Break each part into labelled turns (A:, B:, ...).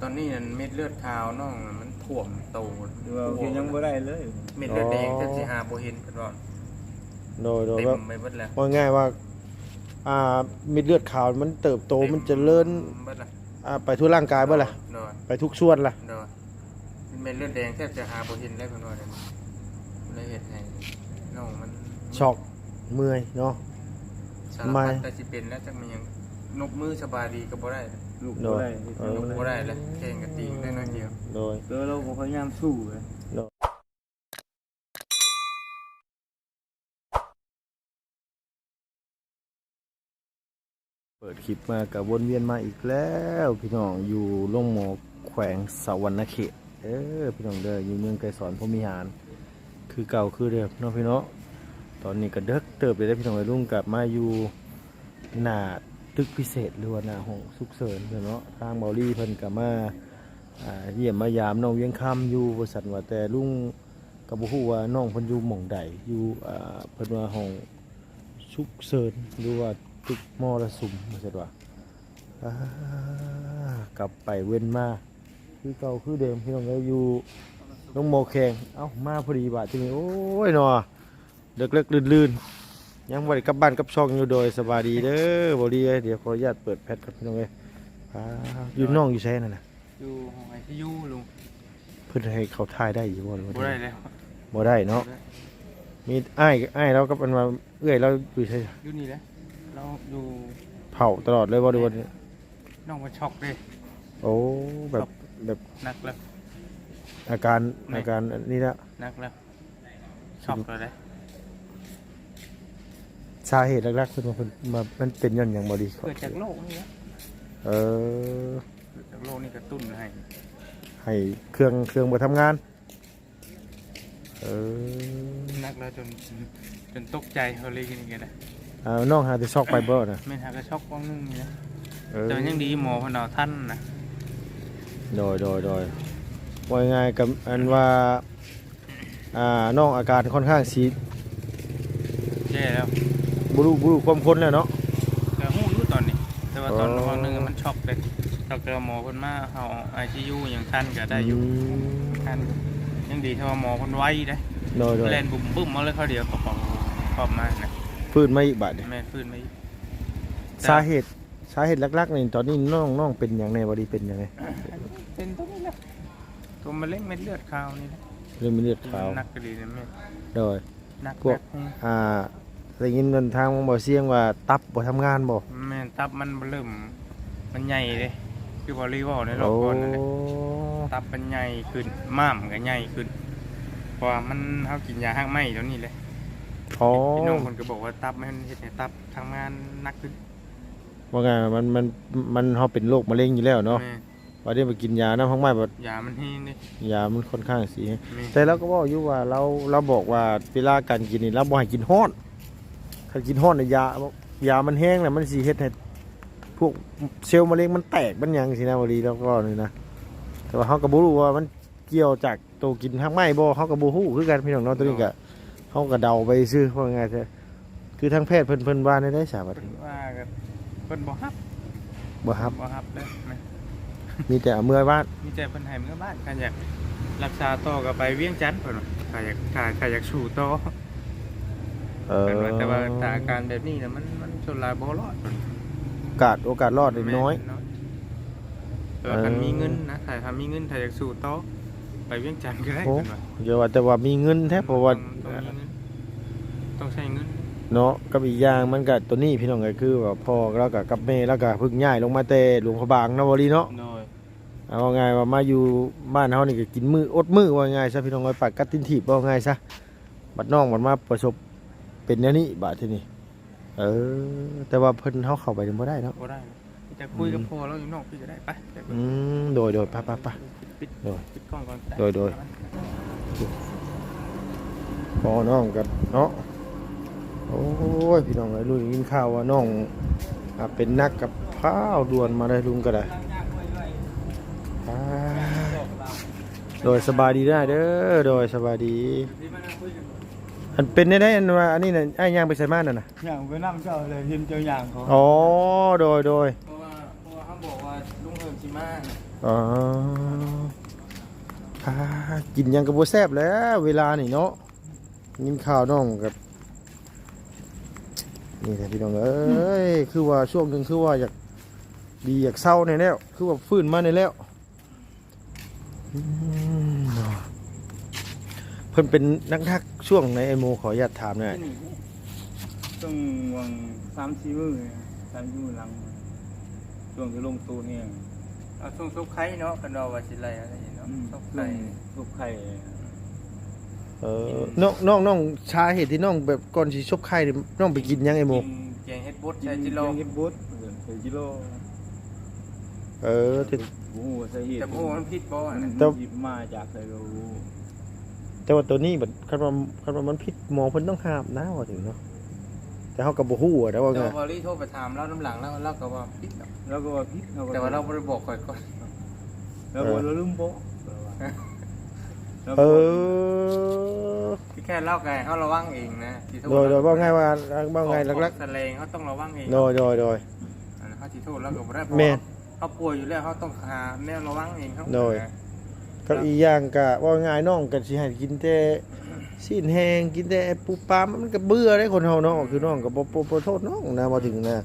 A: ตอนนี้นั่นเม็ดเลือดขาวน้องมันท่วมโต
B: หรือว่าคือยังบ่ได้เลย
A: เม็ดเลือดแดงแทบสิหาบ่เห็นเพิ่นว่า
C: โดยโดย
A: เต็
C: ว่าม
A: ไปเบิดแล้ว
C: ว่าง่ายว่าอ่ามีเลือดขาวมันเติบโตมันเจริญ
A: เบิดละ
C: อ่าไปทั่วร่างกายเบ่ล่ะ
A: โดย
C: ไปทุกส่วนล่ะ
A: โดยเม็ดเลือดแดงแทบจะหาบ่เห็นแล้วเพิ่นว่านั่นเลยเฮ็ดให้น้องมัน
C: ช็อกเมื่อยเนาะ
A: สาร
C: ไม่
A: พัดแต่สิเป็นแล้วจักมันยังนกมือสบายดีก็บ่ได้
B: ลูก
C: โด
B: บ่
C: ย
B: ได้
C: เออ
A: นกบ่ได้แล้วแข่งกับตีงได้น้อยเดียว
C: โดย
B: เออเราก็พยายามสู้เลย
C: เปิดคลิปมากับวนเวียนมาอีกแล้วพี่น้องอยู่ล่งหมอแขวงสวรรณเขตเออพี่น้องเด้ออยู่เมืองไกรสอนพรหมิหาร คือเก่าคือเดิมเนาะพี่เนาะตอนนี้ก็เด็กเติบเลยได้อพี่น้องวัยรุ่นกลับมาอยู่หน้า ตึกพิเศษหรือว่าหน้าห้องสุกเสริญเนาะทางเบาลี่เพิ่นกับมาเยี่ยมมายามน้องเวียงคำอยู่บริษัทว่าแต่ลุงกับบ่ฮู้ว่าน้องเพิ่นอยู่หม่องใดอยู่อ่าเพิ่นว่าห้องสุกเสริญหรือว่าตึกมรสุมว่าซั่นว่ากลับไปเว้นมาคือเก่าคือเดิมพี่น้องเอ้อยู่น้องโมแขงเอ้ามาพอดีบาทที่นี่โอ้ยหนอเลิกเลิกลื่นลื่นๆ ยังบริกลับบ้านกลับช่องอยู่โดยสบายดีเด้อบริเดี๋ยวขออนุญาตเปิดแพทก่อนพี่น้องเอ้ยอ่าอยู่น้องอยู่ใช่นั่นน่ะ
A: อยู่ห้องไอซียูลุง
C: เพื่อให้เขาทายได้อยู่บ่หรือว่า
A: บ่ได้แล้ว
C: บ่ได้เนาะมีอ้ายอ้ายเราก็เป็นว่าเอื้อยเราอยู่ใช่
A: อยู่นี่แหละเราอยู่
C: เผาตลอดเลยบ่ดูว่า
A: น้องมาช็อกเลย
C: โอ้แบบแบบ
A: หนักแล้ว
C: อาการอาการนี่ละ
A: หนักแล้วช็อกแล้วเลย
C: สาเหตุหลักๆคือมันมามันเป็นย้อนหยังบ่ดี
A: เกิดจากโรคนี่แหละ
C: เออ
A: เกิดจากโรคนี่กระตุ้นให้
C: ให้เครื่องเครื่องมาทำงาน เออ
A: หนักแล้วจนจนตกใจเขาเลยกันกันนะ
C: เอาน้องหาที่ซอกไปเบอร์นะ
A: ไม่ทักก็ช็อกว่างนึงนี่นะ
C: เออ
A: แต่มันยังดีหมอเพนเอาท่านนะ
C: โดยโดยโดยว่าง่ายๆกับอันว่าอ่าน้องอาการค่อนข้างสี
A: แย่แล้ว
C: บุรุบุรุความคนแล้วเนาะ
A: แต่หูรู้ตอนนี้ แต่ว่าตอน
C: อ๋อ
A: วันหนึงมันช็อกเลยช็อกแต่ว่าหมอคนมาเอาไอซียูอย่างท่านก็ได้อยู่
C: ม
A: ท่านยังดีที่ว่าหมอคนไว้ได้
C: โดยโดย
A: เล่นบุ่มบุ่มมาเลยเขาเดียวกระป๋องขอบมานะ
C: ฟื้นมาอีกบาทเนี่ย
A: แม่ฟื้นไม่
C: สาเหตุสาเหตุหลักๆนี่ตอนนี้น้องน้องเป็นอย่างไรบดีเป็นอย่างไร
A: เป็นตัวนี้แหละตัวมะเร็งเม็ดเลือดขาวนี่แหละ
C: เรื่องมีเลือดขาว
A: หนักก็ดีนะแม่
C: โดย
A: หนัก
C: พวก
A: หนั
C: อ่า ได้ยินเดินทางบ่เสียงว่าตับบ่ทำงานบ่
A: แม่ตับมันเริ่มมันใหญ่เลยคือบริวารในรอบก่อนนั่นแหละตับมันใหญ่ขึ้นม้ามก็ใหญ่ขึ้นเพราะว่ามันเขากินยาห้างไหมตัวนี้เลย
C: โอ้
A: พี่น้องคนก็บอกว่าตับมันเห็นให้ตับทำงานหนักขึ้น
C: ว่าไงมันมันมันเขาเป็นโรคมะเร็งอยู่แล้วเนาะ
A: แม่
C: ว่าได้ไปกินยาน้ำพังไม้แบบ
A: ยามันแห้งเลย
C: ยามันค่อนข้างสี
A: แม่
C: แต่เราก็บอกอยู่ว่าเราเราบอกว่าเวลาการกินนี่เราบ่ให้กินฮ้อน ถ้ากินฮ้อนเนี่ยยายามันแห้งแล้วมันสิเฮ็ดให้พวกเซลล์มะเร็งมันแตกมันหยังสินะวลีแล้วก็นี่นะแต่ว่าเขาก็บ่รู้ว่ามันเกี่ยวจากตัวกินทางไม้บ่เขาก็บ่ฮู้คือกันพี่น้องเนาะตัวนี้ก็เขาก็เดาไปซื่อว่าไงซะคือทางแพทย์เพิ่นเพิ่นว่าได้ได้สาบัด
A: เพิ่นว่าก็เพิ่นบ่ฮับ
C: บ่ครับ
A: บ่ฮับเลยแม่
C: มีแต่เอามื่อบ้าน
A: มีแต่เพิ่นให้เมื่อบ้านใครอยากรักษาต่อก็ไปเวียงจันทน์เพิ่นว่าใครอยากถ้าใครอยากสู้ต่อ
C: เออ
A: เพิ่นว่าแต่ว่าถ้าอาการแบบนี้น่ะมันมันส่วนหลายบ่รอดเพิ่น
C: โอกาสโอกาสรอดนี่น้อย
A: แต่ว่าคัน
C: เออ
A: มีเงินนะถ้าถ้ามีเงินถ้าอยากสู้ต่อไปเวียงจันทน์ก็ได้
C: โอ้
A: เพิ่นว่า
C: เดี๋ยวว่าแต่ว่ามีเงินแท้เพราะว่า
A: ต้องมีเงินต้องใช้เงิน
C: เนาะกับอีกอย่างมันก็ตัวนี้พี่น้องก็คือว่าพ่อแล้วก็กับแม่แล้วก็เพิ่งย้ายลงมาแต่หลวงพระบางเนาะบ่ลีเนาะ
A: โดย
C: เอาว่าง่ายว่ามาอยู่บ้านเฮานี่ก็กินมืออดมือว่าง่ายซะพี่น้องเอ้ยปากกัดตินถีบว่าง่ายซะบัดน้องมันมาประสบ เป็นแนวนี้บาดทีนี้เออ แต่ว่าเพิ่นเฮาเข้าไปนี่บ่ได้เนาะ
A: บ่ได้นะจะคุยกับพ่อแล้วอยู่นอกพี่ก็ได้ไปไป
C: อืมโดยโดยไปไปไป
A: ปิด
C: โดย
A: ปิดกล้องก่อน
C: โดยโดยพ่อน้องกันเนาะโอ้ยพี่น้องเอ้ยลุงยินข่าวว่าน้องอะเป็นนักกับข้าวด่วนมาได้ลุงก็ได้อ่าโดยสบายดีได้เด้อโดยสบายดีอัน เป็นได้ได้อันว่าอันนี้น่ะไอ้ย่างไปใส่บ้านน่ะนะ
B: อย่างไปนั่งเจ้าเลยเห็นเจ้าอย่างเขา
C: อ๋อโดยโดย
A: เพราะว่าเพราะว่าเขาบอกว่าลุงเฮิมสิมาน่ะ
C: อ๋ออ่ากินหยังกับบัแซบแล้ว เวลานี่เนาะกินข้าวน้องกับ นี่แหละพี่น้องเอ้ยคือว่าช่วงหนึ่งคือว่าอยากดีอยากเศร้าในแล้ว คือว่าฟื้นมาในแล้วอืมเนาะเพิ่นเป็นนักทักช่วงในไอโมขออนุญาตถามหน่อย
B: ต้องวางสามสี่มื้อนะสามสี่มื้อหลัง ช่วงที่ลงตัวเนี่ย
A: เอาช่วงซุปไข่เนาะกันดอกว่าสิไรอะไรเนาะซุป
B: ไข่
A: ไข่
B: ทุกไข่
C: เออน้องน้องน้องชาเหตุที่น้องแบบก่อนสิชบไข่นี่น้องไปกินหยังไอโม
A: กินแกงเฮ็ดบดใช้จิโร่
B: เฮ็ดบุตรใส่จิโร่
C: เออที่
B: โอ้โหใส่เห็ด
A: แต่โอ้มันผิดบ่อะ
B: มัน
A: นะ
C: แต่
B: หยิบมาจากใส่เรา
C: แต่ว่าตัวนี้แบบคันว่าคันว่ามันพิษหมอเพิ่นต้องห้ามนะว่าถึงเนาะแต่เฮาก็บ่ฮู้อะแต่ว่า
A: แต่
C: ไง
A: ว่าบอลี่โทรไปถามเราน้ำหลังแล้วเราก็ว่าผิดเนาะ
B: แล้วก็ว่าพิษก็
A: แต่ว่าเราบ่ได้บอกข่อยก่อน
B: แล้วก็เราลืมบอกแล้ว
C: เอ
B: ก็
C: อ
A: ที่แค่เล่าไงเขาระวังเองนะที่โทร
C: โดยโดยว่าไงว่าว่าไง
A: ของ
C: ลัก
A: แสลงเขาต้องระวังเอง
C: ๆโดยโดยโดย
A: อันนั้นเขาที่โทษแล้วก็บ่ได้
C: แม่น
A: เขาป่วยอยู่แล้วเขาต้องหาแนวระวังเองเขา
C: โดย ก็อีกอย่างก็ว่าง่ายน้องก็สิให้กินแต่สิ้นแห้งกินแต่ปูปลามันก็เบื่อได้คนเฮาเนาะคือน้องก็บ่บ่บ่โทษน้องนะมาถึงนะ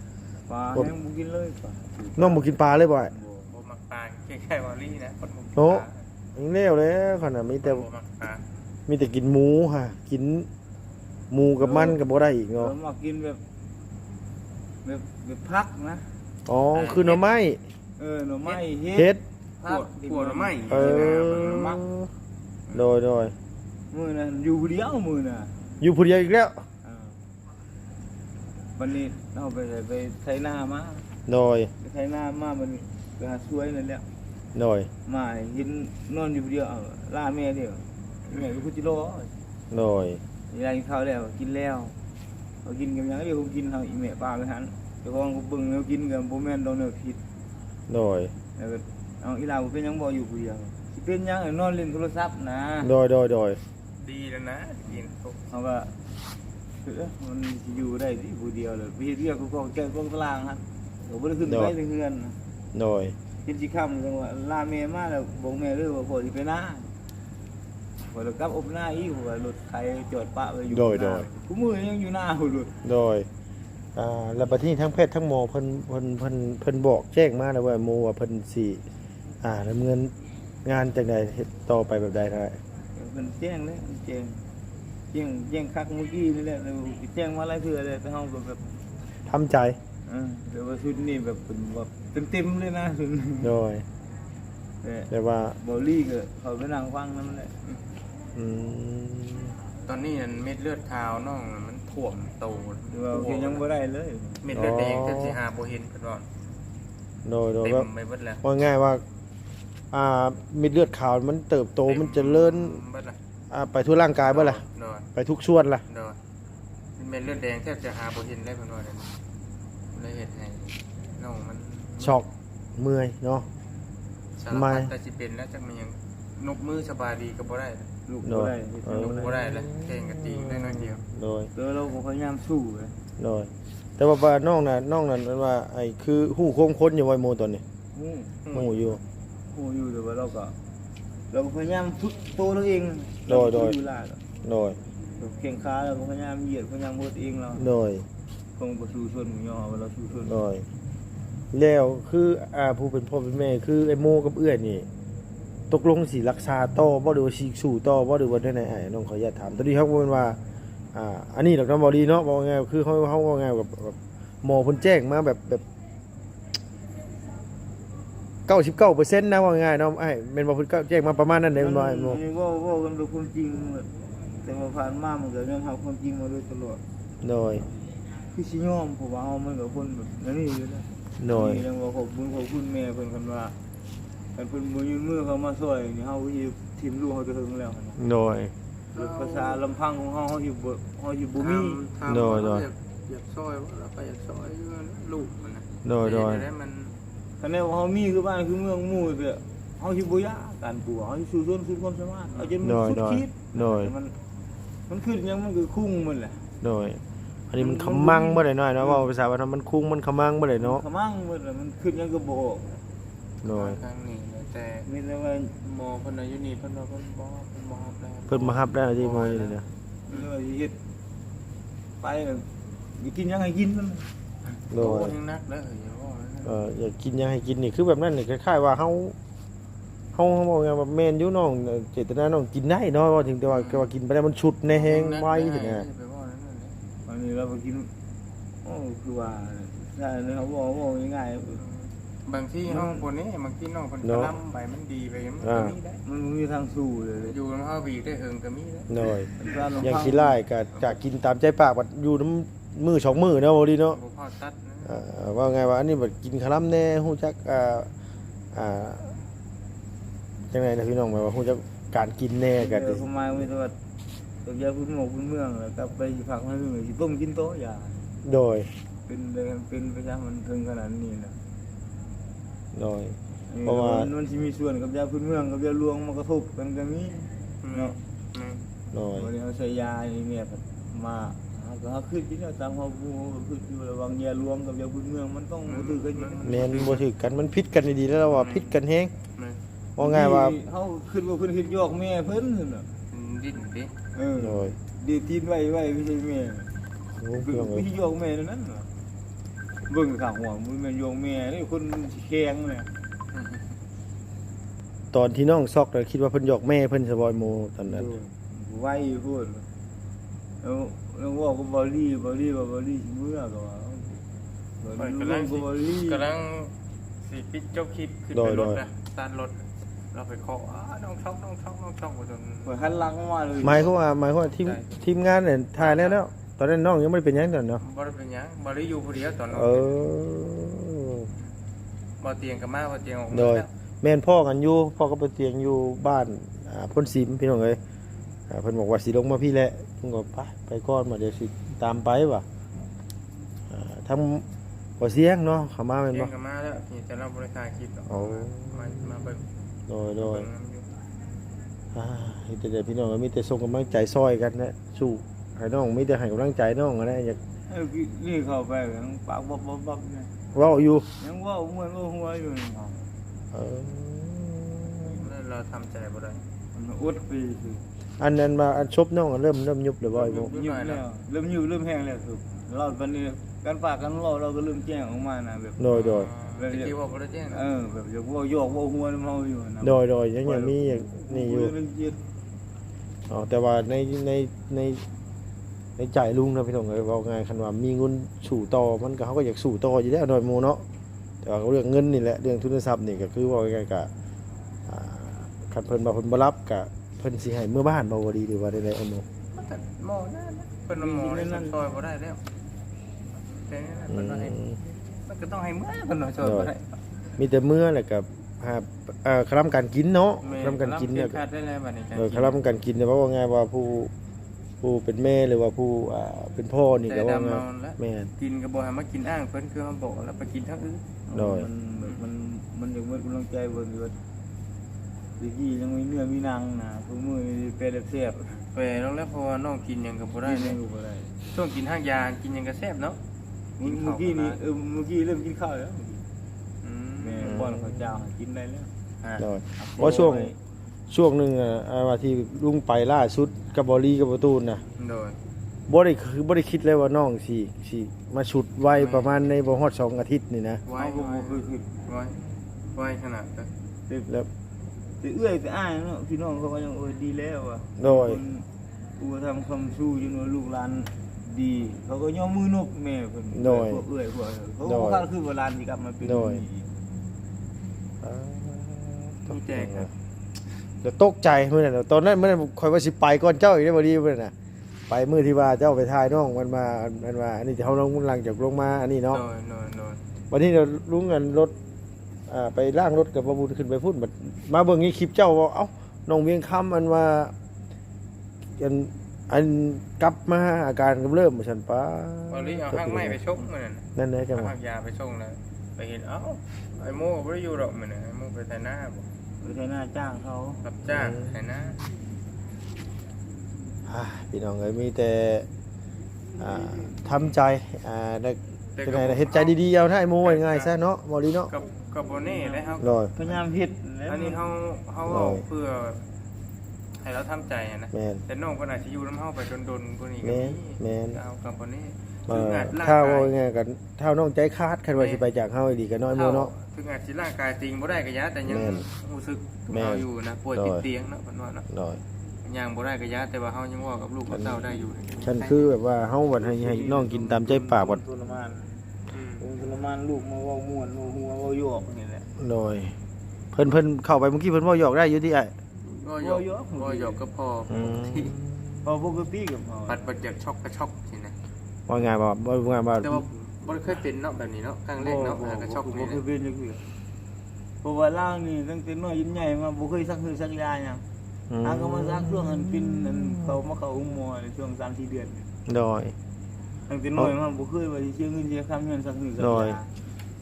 B: ปลาแห้งบุกินเลยปลา
C: น้องบ่กินปลาเลยบ่
A: บ่มักปลาแค่ๆบอลี่นะคนบ่กิน
C: โอ้
A: ปลา
C: ยังแล้วแล้วขนาดมีแต่
A: บ่มักปลา
C: มีแต่กินหมูค่ะกินหมูกับมันก็บ่ได้อีก
B: เรา
C: เนาะ
B: มากินแบบแบบแบบพักนะ
C: อ๋อคือหน่อไม้
B: เออหน่อไม้เฮ็
C: เฮ็
B: ด
C: ด
A: ภาพปวดไหม
C: เออโดยโดย
B: มือน่ะอยู่ผู้เดียวมือน่ะ
C: อยู่ผู้เดียวอีกแล้ว
B: เออวันนี้เราไปใส่ไปไถนามา
C: โดย
B: ไปไถนามามันไปหาช่วยนั่นแหละ
C: โดย
B: มาเห็นนอนอยู่ผู้เดียวเอาล่าแม่เดียวแม่ก็พูดจิโร่
C: โดย
B: เวลากินข้าวแล้วกินแล้วเขากินกันยังเดี๋ยวเขากินเขาอีแม่ป้าไปหันเดี๋ยวเขาเบิ่งแล้วกินกันบ่แม่นดอกเนื้อผิด
C: โดย
B: แล้ว ก็เอาอีหลาบ่เป็นหยังบ่อยู่ผู้เดียวสิเป็นหยังให้นอนเล่นโทรศัพท์นะ
C: โดยโดยโดย
A: ดีแล้วนะกินพวก
B: เขาก็เอ้อมันสิอยู่ได้สิผู้เดียวเลยไปเฮ็ดเวียกกูก็แก้กองตารางครับก็บ่ได้ขึ้นไปถึงเฮือนนะ
C: โดย
B: กินสิค่ำจังว่าลาแม่มาแล้วบอกแม่เลยว่าพ่อสิไปนาพอแล้วกลับอบหน้าอีกว่ารถไถจอดปะไว้อยู่กูมือยังอยู่หน้าหูลุด
C: โดยอ่าแล้วบัดนี้ทั้งแพทย์ทั้งหมอเพิ่นเพิ่นเพิ่นเพิ่นบอกแจ้งมาแล้วว่าหมู่ว่าเพิ่นสิ อ่าดำเนินงานจังไดเฮ็ดต่อไปแบบใดได้
B: มันแจ้งเลยมันแจ้งแจ้งแจ้งคักเมื่อกี้นี่แหละเราแจ้งมาหลายเทื่อเลยแต่เฮาก็แบบ
C: ทำใจ
B: เออเดี๋ยวว่าชุดนี้แบบเป็นแบบเต็มๆเลยนะชุดนี้
C: โดย
B: แต่
C: แต่ว่า
B: บอลลี่ก็เขาไปนั่งฟังนั่นแหละ
C: อืม
A: ตอนนี้เม็ดเลือดขาวน้องมันถ่วมโต
B: หรือว่าเพียงยังบ่ได้เลย
A: เม็ดเลือดแดงแทบสิหาบ่เห็นเพิ่นว่า
C: โดยโดย
A: เต็
C: ว่าม
A: ไปเบิดแล้ว
C: ว่าง่ายว่า อ่าเม็ดเลือดขาวมันเติบโตมันเจริญ
A: เบิดละ
C: อ่าไปทั่วร่างกายเบ่ล่ะ
A: โดย
C: ไปทุกส่วนล่ะ
A: โดยเม็ดเลือดแดงแทบจะหาบ่เห็นได้เพิ่นว่าเลยเลยเฮ็ดให้น้องมัน
C: ช็อกเมื่อยเนาะ
A: สาร
C: ไม่
A: พัดแต่สิเป็นแล้วจักมันยังนกมือสบายดีก็บ่ได้
B: ลูก
C: โด
B: บ่
C: ย
B: ได้
C: เออ
A: นกบ่ได้แล้วแข่งกันตีได้น้อยเดียว
C: โดย
B: เดี๋ยวเราก็พยายามสู้เลย
C: โดย แต่ว่าว่าน้องน่ะน้องนั่นมันว่าไอ้คือหู้โค้งค้นอยู่ไว้โมตอนนี้
B: ฮู้
C: หู้อยู่
B: ฮู้อยู่แต่ว่าเราก็เราก็พยายามฝึกตัวเราเอง
C: โดยโดย
B: เราอยู่ล่าก็
C: โดย
B: เราเก่งขาเราก็พยายามเหยียดพยายามเฮ็ดเองเรา
C: โดย
B: คงบ่สู้ชนย่อว่าเราสู้ชน
C: โดย แล้วคืออ่าผู้เป็นพ่อเป็นแม่คือไอ้โมกับเอื้อนี่ ตกลงสิรักษาต่อบ่หรือว่าสิสู่ต่อบ่หรือว่าได้ไหนไอ้น้องขออนุญาตถามตอนนี้เขาเป็นว่า อ่า อันนี้ดอกน้ำบ่ดีเนาะบ่ว่าไงคือเขาเขาว่าไงกับแบบหมอเพิ่นแจ้งมาแบบแบบ 99%นะว่าง่ายเนาะไอ้แม่นบ่เพิ่นก็แจ้งมาประมาณนั้นเด้แม่นบ่ไอ้โม
B: นว่าว่ากันด้วยความจริงแต่ว่าผ่านมามันก็ยอมรับความจริงมาโดยตลอด
C: โดย
B: คือสิยอมเพราะว่าเฮามันก็คนแบบนั้นนี่อยู่นะ
C: โดย
B: นี่ยังว่าขอบคุณขอบคุณแม่เพิ่นกันว่าคันเพิ่นบ่ยื่นมือเข้ามาช่วยนี่เฮาสิทีมลูกเฮาจะถึงแล้วนะ
C: โดย
B: ด้วยภาษาลำพังของเฮาเฮาอยู่บ่เฮาอยู่บ่มี
A: ถาม
C: โดยโดย
A: อยากอยากซอยว่าเราไปอยากซอยลูกมันนะ
C: โดยโดย
A: เฮ็ได้มัน
B: คันแน่ว่าเฮามีคือบ้านคือเมืองหมู่เด้อเฮาสิบ่ยากการปลูกเฮาสิสู้ชนสุดความสามารถเอาจนมัน
C: โดย
B: สุด
C: โดย
B: คิด
C: โดย
B: มันมันขึ้นยังมันคือคุ้งมันแหละ
C: โดย อันนี้มันขมังบ่ได้น้อยเนาะเว่าภาษาว่ามันคุ้งมันขมังบ่ได้เนาะ
B: ขมั่งมันแหละมันขึ้นยังก็บ่ออก
C: โดย
A: ครั้งนี้เลยหมอเพิ่นอายุนี่เพิ่นว่าเพิ่นบ่เพิ่นบ่รับแล้ว
C: เพิ่นมารับได้ที่มื้อนี้เนี่ย
B: เรื่องเฮ็ดไปแล้วอยากกินยังไงกินมัน
C: โด
A: โอ้
C: ย
A: ยังนักเด้ออย่าว่านะ
C: เอ่ออยากกินหยังให้กินนี่คือแบบนั้นนี่คล้ายๆว่าเฮาเฮาเฮาบอกไงว่าแม่นอยู่น้องเอ่อเจตนาน้องกินได้เนาะว่าถึงแต่ว่าก็ว่ากินไปแล้วมันฉุดในแฮงไว้สินะ
A: อย่าไปว่านั่นน่ะ
B: วันนี้เราไปกินโอ้คือว่าใช่เลยเขาบอกว่าง่าย
A: บางที่น้องคนนี้บางที่น้องเพิ่นกระลำไปมันดีไปมันก็มีได้
B: ๆมันมีทางสู้เลย
A: อยู่นำเฮาวีได้เฮิงก็มีได้
C: หน่อย
B: ร้านรอง
C: อย่าง
B: เท้า
C: ขี้ไล่ก็จะกินตามใจปากบัดอยู่น้ำ มือสองมือเนาะบ่ดีเนาะ
A: บ่พอตัดนะ
C: เอ่อว่าไงว่าอันนี้บัดกินคลำแน่ฮู้จักอ่าอ่าจังไดนะพี่น้องหมายว่าฮู้จักการกินแน่ก็
B: เดี๋ยวผมมาไม่ตัวตัวยาพื้นหมกพื้นเมืองแล้วก็ไปผักให้เหนื่อยต้มกินโต๊ะยา
C: โดย
B: เป็นเลยเป็นประจำมันถึงขนาดนี้นะ
C: โดย เพราะว่า
B: มันที่มีส่วนกับยาพื้นเมืองกับยาลวงมากระทบกันก็มีเนาะ
A: อืม
C: โดย
B: วันนี้เขาใช้ยาอย่างเงี้ยครับมา เขาก็เขาขึ้นที่นี่ตามเขาพูขึ้นอยู่ระวังยาลวงกับยาพื้นเมืองมันต้องถือกันอยู่
C: แม่นบ่ถือกันมันพิษกันดีๆแล้วเราว่าพิษกันแฮง
A: นะ
C: ว่าไงว่า
B: เขาขึ้นว่าเพิ่นขึ้นยอกแม่เพิ่นนั่นน่ะ
A: มันดิ้นดิ
B: เออ
C: โดย
B: ดีทีนไว้ไว้ไม่ใช่แม่
C: โอ้
B: คื
C: พี่
B: อ
C: น้องเอ้ย
B: พี่ยอกแม่นั่นน่ะเบิ่งข้างหัวมันแม่นยอกแม่นี่คนแข็งเลย
C: ตอนที่น้องซอกเลยคิดว่าเพิ่นหยอกแม่เพิ่นสบอยโมตอนนั้น
B: ไว้พูดแล้ว แล้วว่าก็บอลลี่บอลลี่ว่าบอลลี่สิเมื่อก็ว่าบอล
A: ข่อย
B: ลี่
A: กำลัง
B: ก็
A: สิ
B: บอลลี่
A: กำลังสิปิดเจ้าคลิปขึ้นไปรถนะสตาร์ทรถเราไปเคาะอ้าน้องช็อกน้องช็อกน้องช็อกบ่จน
B: ข่อยหันหลังมาเลย
C: หมายเขามว่าหมายเขามว่าทีม
A: ใช่
C: ทีมงานเนี่ยถ่ายแล้วแล้วตอนนั้นน้องยังไม่ได้เป็นหยังตอนเนาะ
A: บ่ได้เป็นหยังบ่ได้อยู่ผู้เดียวตอนนั้น
C: เออ
A: บ่เตียงก็มาบ่เตียงออกมา
C: โดย
A: แล้ว
C: แม่นพ่อกันอยู่พ่อก็ไปเตียงอยู่บ้านอ่าพ่นซิมพี่น้องเอ้ยอ่า เพิ่นบอกว่าสิลงมาพี่แหละผมก็ไปไปก่อนมาเดี๋ยวสิตามไปว่ะอ่าทำบ่เสียงเนาะเข้ามาแม่น
A: เตีย
C: บ่
A: งก็มาแล้วนี่แต่เราบ่ได้ถ่ายคลิปหรอก
C: โอ้
A: มามาเบิ่ง
C: โดยโดย
A: เบิ่งนำอยู่
C: อ่าเฮ็ดแต่เดี๋ยวพี่น้องก็มีแต่ส่งกำลังใจซอยกันนะสู้ให้น้องมีแต่ให้กำลังใจน้องนะอยาก
B: เออนี่เข้าไปยังปากบ๊อบบ๊อบบ๊อบเนี่ย
C: เว้าอยู่
B: ยังว่าเหมือนว่าหัวอยู่นี่ครับ
C: เออ
A: แล้วเราทำใจบ่ได้
B: มันอุดไปคื อ
C: อันนั้นมาอันชบน้องอะเริ่มเริ่มยุบเลยบ่อยบ่
B: ยุบแล้วเริ่มอยู่เริ่มแห้งแล้วคือเราตอนนี้การปากกันเราเราก็เริ่มแจ้งออกมานะแบบ
C: โดยโดย
A: ตะกี้ว่าบ่ได้แจ้งนะ
B: เออแบบอยากว่าโยกว่าหัวน้ำเมาอยู่นะ
C: โดยโดยยังยังมีอย่างนี่อยู่
B: เรื่องเย็ด
C: อ๋อแต่ว่าในในในในใจลุงนะพี่น้องเอ้ยเว้าง่ายคันว่ามีเงินสู่ต่อมันก็เขาก็อยากสู่ต่ออยู่แล้วหน่อยหมู่เนาะแต่ว่าเรื่องเงินนี่แหละเรื่องทุนทรัพย์นี่ก็คือว่าง่ายๆก็อ่าคันเพิ่นบ่าเพิ่นบ่รับก็ เพิ่นสิให้เมื่อบ้านบ่ว่าดีหรือว่าใดๆเอาหมู่
A: มันก็หมอนั่นนะเพิ่นว่าหมอในซอยบ่ได้แล้วแต่นี่นะ
C: อื
A: เพิ่นว่าให้
C: ม
A: มันก็ต้องให้มื้อเพิ่นว่าซอยบ่ได้
C: มีแต่เมื่อแหละกับหาเอ่อคลำการกินเนาะคลำการกินเนี่ย
A: คาดได้แล้วบัดนี้
C: เออคลำการกินเนี่ยเพราะว่าไงว่าผู้ผู้เป็นแม่หรือว่าผู้อ่าเป็นพ่อนี่ก็
A: แต่
C: ว่า
A: ดำ
C: ไง
A: เมาแล้ว
C: แม่น
A: กินก็บ่ให้มากินอ้างเพิ่นคือเฮาบอกแล้วไปกินทางอื่น
C: โดย
B: มันแบบมันมันยังไม่กำลังใจเบิ่งอยู่ ว่าดีกี้ยังมีเนื้อมีหนังนะผู้มือนี่เป็นแบบแซ่บ
A: ไปแล้วแล้วเพราะว่าน้องกินหยังก็บ่ได้
B: กิน
A: เนี่
B: ยั
A: ย
B: งอยู่บ่ได้
A: ช่วงกินห้างยากินหยังก็แซ่บเนาะ
B: เมื่อกี้นี่เออเมื่อกี้เริ่มกินข้าวแล้ว
A: อืม
B: แม่ป้อนข้าวเจ้าให้กินได้แล้ว
A: อ่า
C: โดย เพราะช่วง ช่วงหนึ่งอะอ่าว่าที่ลุงไปล่าสุดกับบอลี่กับประตูนนะ
A: โดย
C: บ่ได้คือบ่ได้คิดเลยว่าน้องสิสิมาฉุดไวประมาณในบ่ฮอดสองอาทิตย์นี่นะ
A: ไว้
B: เขาก็
A: ไว้
B: บ่เคยขึ้น
A: ไว้ไว้ขนาดนั้น
B: แต่
C: แล้ว
B: แต่เอื้อยแต่อ้ายเนาะพี่น้องเขาก็ยังโอ้ยดีแล้วอะ
C: โดย
B: คนกูทำคำสู้จนว่าลูกหลานดี เขาก็ย่อมมือนกแม่เพิ่น
C: โดย
B: พวกเอื้อยพวกเขา
C: โด
B: ก็
C: ย
B: คาดคือว่าหลานสิกลับมาเป็น
C: โดย
B: ดี
C: อ่า
A: มีแจกครับ
C: เดี๋ยวตกใจมื้อนั้นตอนนั้นมื้อนั้นข่อยว่าสิไปก่อนเจ้าอีกได้บ่ดีมื้อนั้นน่ะไปมื้อที่ว่าเจ้าไปถ่ายน้องมันมามันมาอันนี้เฮาลงหลังจากลงมาอันนี้เนาะ
A: โดยโดยโดย
C: วันนี้เราลุงกันรถ อ่าไปล่างรถกับประบุญขึ้นไปพุ่นบัดมาเบิ่งนี้คลิปเจ้าว่าเอ้าน้องเวียงคำอันว่าอันอันกลับมาอาการกำเริบมาฉันป้า
A: วันนี้เอาห้างไม้ไปชกมันนั่น
C: นั่นแหละจัง
A: เอา
C: หวะ
A: ห้างยาไปชงแล้วไปเห็นเอ้าไอ้โม่บ่ได้อยู่ดอกมันน่ะไอ้โม่ไปแต่หน้าบ่
B: ไปใช้หน้าจ้างเขา
A: รับจ้างแต่หน้า
C: อ่าพี่น้องเอ้ยมีแต่อ่าทำใจอ่าได้
A: แต่
C: เป็น
A: ก็
C: ไงล่ะเฮ็ดใจดีๆเอาถ้าไอ้โมว่าง่ายซะเนาะบ่ดีเนาะ
A: กับกับบ่แน่ได้เฮา
C: โดย
B: พยายามเฮ็ดแล้ว
A: อันนี้เฮาเฮาเอาเพื่อ ให้เราทำใจอะนะ
C: แม่น
A: แต่น้องก็น่าสิอยู่นํเฮาไปดนๆกว่านี้ก็
C: แม่น
A: มี
C: แม่น
A: เอากับบ่แน่
C: เอ
A: ถึง
C: อ
A: อาจร่าง
C: ถ้ากาว่ายง่ายกันถ้าน้องใจคาดคันว่าสิไปจากเฮาอีหลีก็น้อยโมเนาะ
A: ถึงอาจสิร่างกายติงบ่ได้ก็ยาแต่ยัง
C: แม่น
A: รู้สึก
C: แม่น
A: เราอยู่นะป่วยติด
C: โดย
A: เตียงเนาะเพิ่นว่าเนาะ
C: โดย
A: ยังบ่ได้ก็ยาแต่ว่าเฮายังเว่ากับลูกกับเต้าได้อยู่
C: ฉันคือแบบว่าเฮาบัดให้ให้น้องกินตามใจปากบัด
B: ทรมาน
A: อืม
B: ผมทรมานลูกมาเว้าม่วนเว้าหัวเว้าหยอกนี่แหละ
C: โดย เพิ่นเพิ่นเข้าไปเมื่อกี้เพิ่นเว้าหยอกได้อยู่ที่ไอ้
A: ก็หยอกก็หยอกก็พอ
C: อืม
A: ที่
B: พอปกติกับเขา
A: ปัดปัดอยากช็อกก็ช็อกสินะ
C: ว่าไงบ่บ่ว่าไงบ่
A: แต่ว่าบ่ได้เคยเป็นเนาะแบบนี้เนาะครั้งแรกเนาะแล้วก็ช็อก
B: บ่
A: นี่
B: เค
A: นะ
B: ยเป็นจังซี่เพราะว่าล่างนี่ตั้งแต่น้อยยินใหญ่มาบ่เคยซักคือซักยาหยัง
C: อืม
B: อาก็มาซักช่วงอันเป็นอันเขามาเข้าอุ้มหมอในช่วง3-4เดือนนี่
C: โดย
B: ตั้งแต่น้อยมาบ่เคยว่าสิเสียเงินเสียคำเงินซักคือซัก
C: น้อย
B: ยา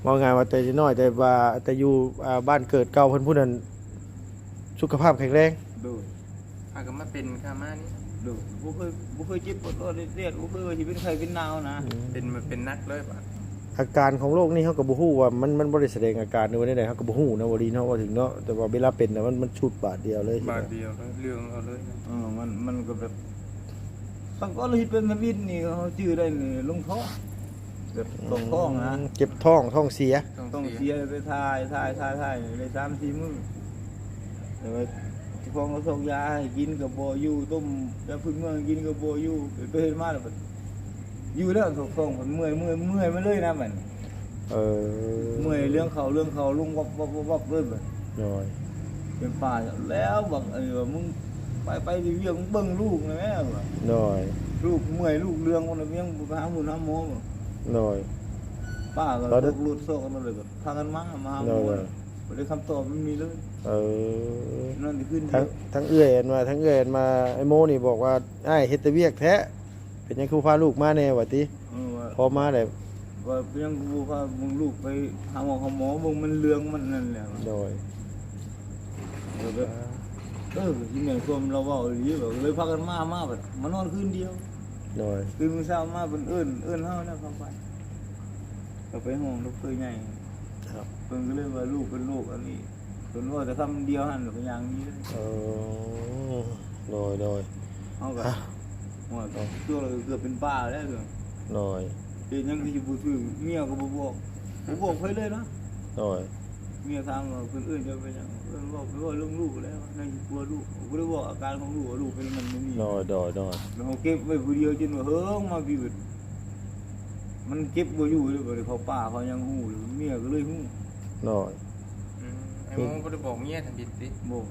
C: ว่าไงว่าแต่น้อยแต่ว่าแต่อยู่อ่าบ้านเกิดเก่าเพิ่นผู้นั้นสุขภาพแข็งแรง
B: โดย
A: อาก็มาเป็นข้ามานี่
B: โดยบ่เคยบ่เคยเจ็บปวดร้อนเลียดบ่เคยว่าสิเป็นไข้เป็นหนาวนะ
A: เป็นมาเป็นนักเลยป่ะ
C: อาการของโรคนี้เขาก็บ่ฮู้ว่ามันมันบ่ได้แสดงอาการในวันใดๆเขาก็บ่ฮู้นะว่าดีเนาะว่าถึงเนาะแต่ว่าเวลาเป็นน่ะมันมันชุดบาดเดียวเลย
A: บาทเดียวเลยเรื่องเอาเลยนะ
B: เออมันมันก็แบบ ตั้งก็เลยเป็นทวิตนี่เขาชื่อได้นี่ลงท้องแบบตกท้องนะ
C: เจ็บท้องท้องเสีย
B: ต้องเสียไปทายทายทายทายเลยสามสี่มื้อแต่ว่าที่พ่อเขาส่งยาให้กินกับโบอยู่ต้มยาพึ่งเมืองกินกับโบอยู่ไปเห็นมาแล้วแบบอยู่แล้วตกท้องมันเมื่อยเมื่อยเมื่อยมาเลยนะมัน
C: เออ
B: เมื่อยเรื่องเขาเรื่องเขาลุงวับวับวับวับเลยแบบ
C: น้อย
B: เป็นป่าแล้วบอกเออมึง ไปไปที่เวียงมึงเบิ่งลูกนะแม่บอก
C: น้อย
B: ลูกเมื่อยลูกเรื่องคนละเวียงไปหาหมุนหาหมอบอก
C: น้อย
B: ป้าก็
C: ตอนนั้
B: ลู
C: น
B: กลูดโซ่กันมาเลยก็พากันมามาหาหม
C: น้
B: อ
C: อย
B: บ่ได้คำตอบมันมีเลย
C: เออ
B: นั่นที่ขึ้น
C: ทั้งทั้งเอื้อยอันมาทั้งเอื้อยอันมาไอ้โมนี่บอกว่าอ้ายเฮ็ดแต่เวียกแท้เป็นหยังคือพาลูกมาแน่ว่าติ
B: เออว่า
C: พอมาได้
B: ว่าเพียงกูพามึงลูกไปหาหมอหาหมอมึงมันเรื่องมันนั่นแหละ
C: น้อย
B: เออแบบ เออที่แม่ความเราเว้าอีหลีแบบเลยพากันมามาแบบมานอนคืนเดียว
C: น้อย
B: ตื่นมื้อเช้ามาเป็นเอิ้นเอิ้นเฮาแล้วเข้าไปก็ไปห้องดอกเตอร์ใหญ่
C: ครับ
B: เพิ่นก็เลยว่าลูกเป็นโรคอันนี้เพิ่นว่าแต่คำเดียวหั่นก็อย่างนี้เลย
C: เออน้อยน้อย
B: เฮาก็
C: อะ
B: ว่าก็ตัวเราเกือบเป็นบ้าแล้วเด้อ
C: น้อย
B: เฮ็ดหยังก็สิบ่ถือเมียก็บ่บอกบ่บอกเพิ่นเลยนะ
C: น้อย
B: เมียทางว่าเพิ่นเอิ้นจะไปหยังเพิ่นบอกไปว่าเรื่องลูกแล้วนั่นสิกลัวลูกบ่ได้บอกอาการของลูกว่าลูกเป็นมันไม่มี
C: น้อยน้อยน้อย
B: แล้วเขาเก็บไว้ผู้เดียวจนว่าเฮิงมาพี่เบิดมันเก็บบ่อยู่เลยบ่ได้เขาป้าเขายังฮู้เลยเมียก็เลยฮู้
C: น้อย
A: อืมไอ้โมก็ได้บอกเมียทันทีสิ
B: บ่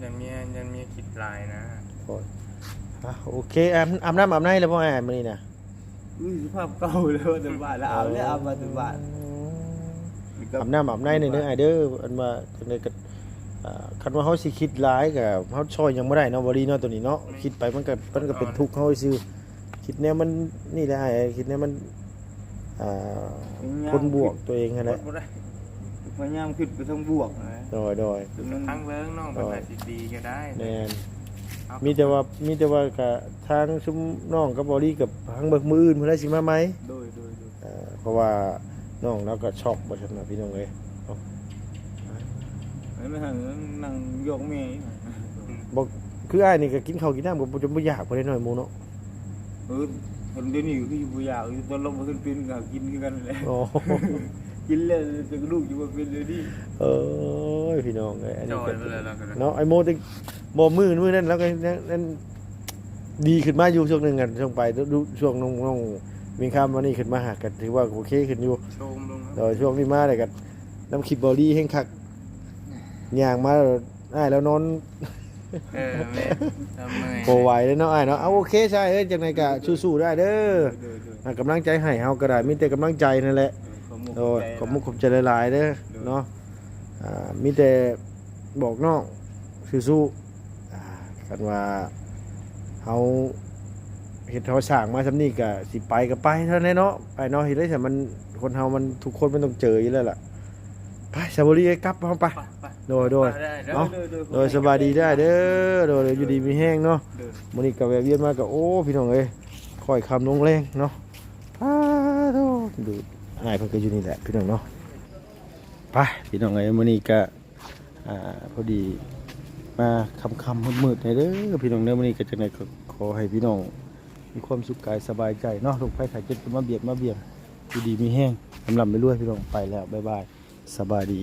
A: ยันเมียยันเมียคิดลายนะ
C: โอ้ยอะโอเคอาบอาบน้ำอาบในแล้วบ่อ้ายมื้อนี้น่ะ
B: อุ้ยสภาพเก่าเลยว่าแต่บ้านแล้วอาบแล้วอาบมาแต่บ้าน
C: อาบน้ำอาบในนี่เด้ออ้ายเด้ออันว่าจังได๋ก็อ่าคันว่าเฮาสิคิดหลายก็เฮาช่วยยังบ่ได้เนาะบ่ดีเนาะตัวนี้เนาะคิดไปมันก็มันก็เป็นทุกข์เฮาซื่อคิดแนวมันนี่แหละอ้ายคิดแนวมันอ่าคนบวกตัวเองนั่นแหละ
A: บ่ได้
B: พยายามคิดไปทางบวกนะ
C: โดยโดย
B: ถึงมัน
A: ทั้งเวิ้งน้องเป็นอาสิดีก็ได้
C: แม่น
A: เอา
C: มีแต่ว่ามีแต่ว่ากับทางชุมน้องกับบอดี้กับทางเบิกมืออื่นเพิ่นได้สิมาไหม
B: โดยโดยโดย
C: เอ่อเพราะว่า น้องเราก็ช็อกบ่ซั่นน่ะพี่น้องเอ้ย
B: ไม่ทันนั่งยกเมียอยู่
C: บ่คืออ้ายนี่ก็กินข้าวกินน้ำก็บ่จนบ่อยากบ่ได้น้อยหมู่เนาะ
B: เออคนเดี๋ยวนี้คือบ่อยากอยู่ตอนเราบ่ทันเป็นก็กินคือกันแหละ
C: โอ้
B: กินแล้วจะกระดูกอยู่บ่เป็นเลยดิ
C: เอ้ยพี่น้องเอ้ยอัน
A: จ
C: นี้
A: อย
C: ก็
A: ไปเลยแล้วก็ได้
C: เนาะไอ้โมติบ่มือมือนั่นแล้วก็นั่นนั่นดีขึ้นมาอยู่ช่วงหนึงกันช่วงไปดูช่วงน้องน้อง มีคำวันนี้ขึ้นมาหากันถือว่าโอเคขึ้นอยู่
A: โชมลง
C: โดยช่วงนี้มาเลยกันน้ำคลิปบอดี้แห้งคักย่างมาแล้วอ้ายแล้วนอน
A: เออแม่ทำไม
C: โบไหวเลยเนาะอ้ายเนาะเอาโอเคใช่เอ้ยจังไดกะสู้ๆได้เด้อ
B: โดยโดย
C: อะกำลังใจให้เฮาก็ได้มีแต่กำลังใจนั่นแหละ
B: เอ
C: โด
B: อย
C: ขอบมุกขอบใจหลายๆเด้อเนาะอ่ามีแต่บอกน้องสู้ๆอ่ากันว่าเฮา เฮ็ดเฮาสร้างมาซำนี้ก็สิไปก็ไปเท่านั้นเนาะไปเนาะเฮ็ดได้แต่มันคนเฮามันทุกคนมันต้องเจออยู่แล้วล่ะไปสาบุรีกลับเฮาไป
A: ไปไป
C: โดยโดย
A: ไปได้เด้อ
C: เนาะโดยสบายดีได้เด้อโดยอยู่ดีมีแห้งเนาะ
B: โดย
C: มื้อนี้ก็แวะเวียนมาก็โอ้พี่น้องเอ้ยค่อยคำลงแรงเนาะพาโธ่ดูอ้ายเพิ่นก็อยู่นี่แหละพี่น้องเนาะไปพี่น้องเอ้ยมื้อนี้ก็อ่าพอดีมาค่ำๆมืดๆให้เด้อพี่น้องเด้อมื้อนี้ก็จังได๋ก็ขอให้พี่น้อง มีความสุขกายสบายใจเนาะโรคภัยไข้เจ็บมาเบียดมาเบียดดีดีมีแห้งลำลำไปรวยพี่น้องไปแล้วบ๊ายบายสบายดี